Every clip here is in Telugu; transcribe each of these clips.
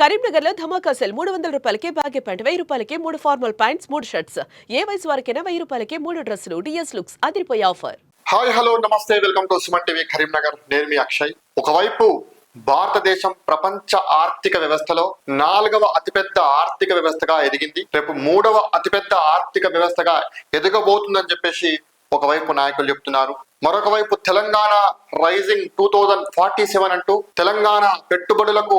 కరీంనగర్లో ధమాకా సెల్ మూడు వందల రూపాయలకే బాగే ప్యాంట్ వెయ్యి రూపాయలకి మూడు ఫార్మల్ ప్యాంట్స్ మూడు షర్ట్స్. ఏ వయసు వారికైనా వెయ్యి రూపాయలకి మూడు డ్రెస్సులు డిఎస్ లుక్స్ అదిరిపోయే ఆఫర్. హాయ్ హలో నమస్తే welcome to Suman TV Karimnagar. నేను మీ అక్షయ్. ఒకవైపు భారతదేశం ప్రపంచ ఆర్థిక వ్యవస్థలో నాలుగవ అతిపెద్ద ఆర్థిక వ్యవస్థగా ఎదిగింది. రేపు మూడవ అతిపెద్ద ఆర్థిక వ్యవస్థగా ఎదగబోతుందని చెప్పేసి ఒకవైపు నాయకులు చెప్తున్నారు. మరొక వైపు Telangana rising two thousand forty seven అంటూ తెలంగాణ పెట్టుబడులకు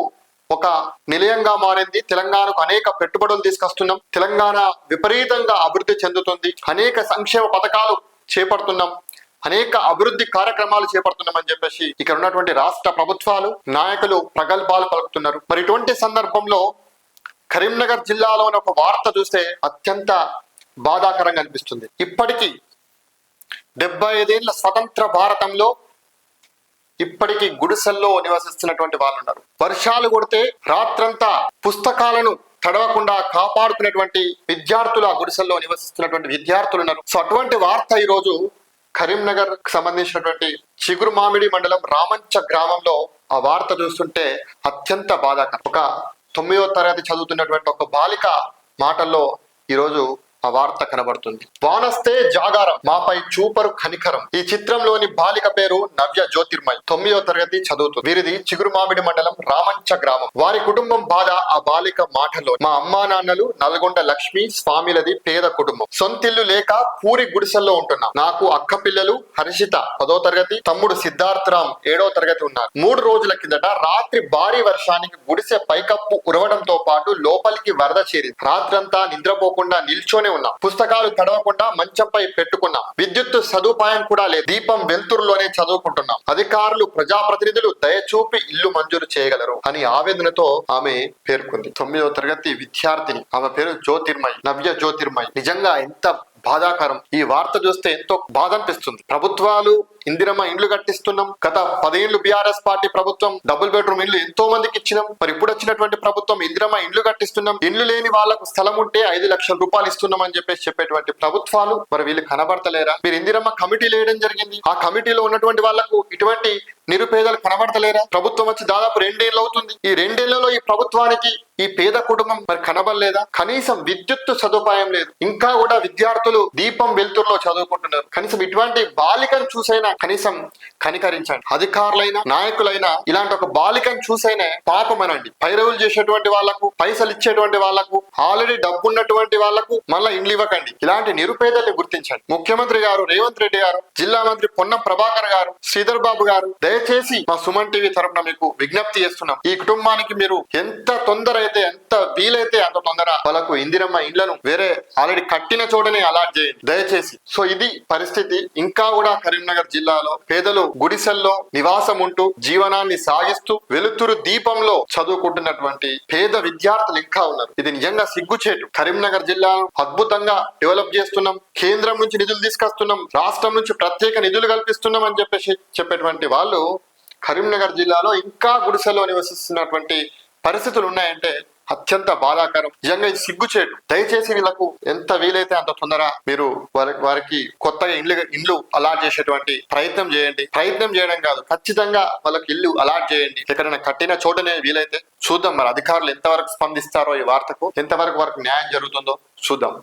ఒక నిలయంగా మారింది. తెలంగాణకు అనేక పెట్టుబడులు తీసుకొస్తున్నాం. తెలంగాణ విపరీతంగా అభివృద్ధి చెందుతుంది. అనేక సంక్షేమ పథకాలు చేపడుతున్నాం. అనేక అభివృద్ధి కార్యక్రమాలు చేపడుతున్నామని చెప్పేసి ఇక్కడ ఉన్నటువంటి రాష్ట్ర ప్రభుత్వాలు నాయకులు ప్రగల్భాలు పలుకుతున్నారు. మరి ఇటువంటి సందర్భంలో కరీంనగర్ జిల్లాలోని ఒక వార్త చూస్తే అత్యంత బాధాకరంగా అనిపిస్తుంది. ఇప్పటికీ డెబ్బై ఐదేళ్ళ స్వతంత్ర భారతంలో ఇప్పటికీ గుడిసెల్లో నివసిస్తున్నటువంటి వాళ్ళు ఉన్నారు వర్షాలు కొడితే రాత్రంతా పుస్తకాలను తడవకుండా కాపాడుకునేటువంటి విద్యార్థులు ఆ గుడిసెల్లో నివసిస్తున్నటువంటి విద్యార్థులు ఉన్నారు సో అటువంటి వార్త ఈ రోజు కరీంనగర్ సంబంధించినటువంటి చిగురు మామిడి మండలం రామంచ గ్రామంలో ఆ వార్త చూస్తుంటే అత్యంత బాధాకరం. ఒక తొమ్మిదో తరగతి చదువుతున్నటువంటి ఒక బాలిక మాటల్లో ఈరోజు ఆ వార్త కనబడుతుంది. వానస్తే జాగారం మాపై చూపరు కనికరం. ఈ చిత్రంలోని బాలిక పేరు నవ్య జ్యోతిర్మయ్. తొమ్మిదో తరగతి చదువుతుంది. వీరిది చిగురు మామిడి మండలం రామంచ గ్రామం. వారి కుటుంబం బాధ ఆ బాలిక మాటలో మా అమ్మా నాన్నలు నల్గొండ లక్ష్మి స్వామిలది పేద కుటుంబం. సొంతిల్లు లేక పూరి గుడిసెల్లో ఉంటున్నా. నాకు అక్క పిల్లలు హర్షిత పదో తరగతి తమ్ముడు సిద్ధార్థరామ్ ఏడో తరగతి ఉన్నారు. మూడు రోజుల కిందట రాత్రి భారీ వర్షానికి గుడిసె పైకప్పు ఉరవడంతో పాటు లోపలికి వరద చేరింది. రాత్రంతా నిద్రపోకుండా నిల్చొని ఉన్నాం. పుస్తకాలు తడవకుండా మంచంపై పెట్టుకున్నాం. విద్యుత్ సదుపాయం కూడా లేదు. దీపం వెలుతురులోనే చదువుకుంటున్నాం. అధికారులు ప్రజాప్రతినిధులు దయచూపి ఇల్లు మంజూరు చేయగలరు అని ఆవేదనతో ఆమె పేర్కొంది. తొమ్మిదవ తరగతి విద్యార్థిని. ఆమె పేరు జ్యోతిర్మయ్ నవ్య జ్యోతిర్మయ్. నిజంగా ఎంత బాధాకరం. ఈ వార్త చూస్తే ఎంతో బాధ అనిపిస్తుంది. ప్రభుత్వాలు ఇందిరమ్మ ఇండ్లు కట్టిస్తున్నాం. గత పదేళ్ళు బీఆర్ఎస్ పార్టీ ప్రభుత్వం డబుల్ బెడ్రూమ్ ఇండ్లు ఎంతో మందికి ఇచ్చినాం. మరి ఇప్పుడు వచ్చినటువంటి ప్రభుత్వం ఇందిరమ్మ ఇండ్లు కట్టిస్తున్నాం. ఇండ్లు లేని వాళ్ళకు స్థలం ఉంటే ఐదు లక్షల రూపాయలు ఇస్తున్నాం అని చెప్పేసి చెప్పేటువంటి ప్రభుత్వాలు. మరి వీళ్ళు కనబడతలేరా? మీరు ఇందిరమ్మ కమిటీ లేయడం జరిగింది. ఆ కమిటీలో ఉన్నటువంటి వాళ్ళకు ఇటువంటి నిరుపేదలు కనబడతలేరా? ప్రభుత్వం వచ్చి దాదాపు రెండేళ్ళు అవుతుంది. ఈ రెండేళ్ళలో ఈ ప్రభుత్వానికి ఈ పేద కుటుంబం మరి కనబడలేదా? కనీసం విద్యుత్ సదుపాయం లేదు. ఇంకా కూడా విద్యార్థులు దీపం వెలుతురులో చదువుకుంటున్నారు. కనీసం ఇటువంటి బాలికను చూసైనా కనీసం కనికరించండి. అధికారులైనా నాయకులైనా ఇలాంటి ఒక బాలికను చూసైనా పాపం అనండి పైరవులు చేసేటువంటి వాళ్ళకు పైసలు ఇచ్చేటువంటి వాళ్ళకు ఆల్రెడీ డబ్బు ఉన్నటువంటి వాళ్ళకు మళ్ళీ ఇండ్లు ఇవ్వకండి. ఇలాంటి నిరుపేదల్ని గుర్తించండి. ముఖ్యమంత్రి గారు రేవంత్ రెడ్డి గారు జిల్లా మంత్రి పొన్నం ప్రభాకర్ గారు శ్రీధర్ బాబు గారు దయచేసి మా సుమన్ టీవీ తరపున మీకు విజ్ఞప్తి చేస్తున్నాం. ఈ కుటుంబానికి మీరు ఎంత తొందర అయితే ఎంత వీలైతే అంత తొందర వాళ్ళకు ఇందిరమ్మ ఇండ్లను వేరే ఆల్రెడీ కట్టిన చోటనే అలాట్ చేయండి. దయచేసి. సో ఇది పరిస్థితి. ఇంకా కూడా కరీంనగర్ జిల్లాలో పేదలు గుడిసెల్లో నివాసం ఉంటూ జీవనాన్ని సాగిస్తూ వెలుతురు దీపంలో చదువుకుంటున్నటువంటి పేద విద్యార్థులు ఇంకా ఉన్నారు. ఇది నిజంగా సిగ్గుచేటు. కరీంనగర్ జిల్లాను అద్భుతంగా డెవలప్ చేస్తున్నాం. కేంద్రం నుంచి నిధులు తీసుకొస్తున్నాం. రాష్ట్రం నుంచి ప్రత్యేక నిధులు కల్పిస్తున్నాం అని చెప్పేసి చెప్పేటువంటి వాళ్ళు కరీంనగర్ జిల్లాలో ఇంకా గుడిసెలో నివసిస్తున్నటువంటి పరిస్థితులు ఉన్నాయంటే అత్యంత బాధాకరం. నిజంగా ఇది సిగ్గుచేటు. దయచేసి వీళ్ళకు ఎంత వీలైతే అంత తొందర మీరు వారికి కొత్తగా ఇండ్లు ఇండ్లు అలాట్ చేసేటువంటి ప్రయత్నం చేయండి. ప్రయత్నం చేయడం కాదు ఖచ్చితంగా వాళ్ళకి ఇల్లు అలాట్ చేయండి. ఎక్కడైనా కట్టిన చోటనే వీలైతే చూద్దాం. మరి అధికారులు ఎంతవరకు స్పందిస్తారో ఈ వార్తకు ఎంతవరకు వరకు న్యాయం జరుగుతుందో చూద్దాం.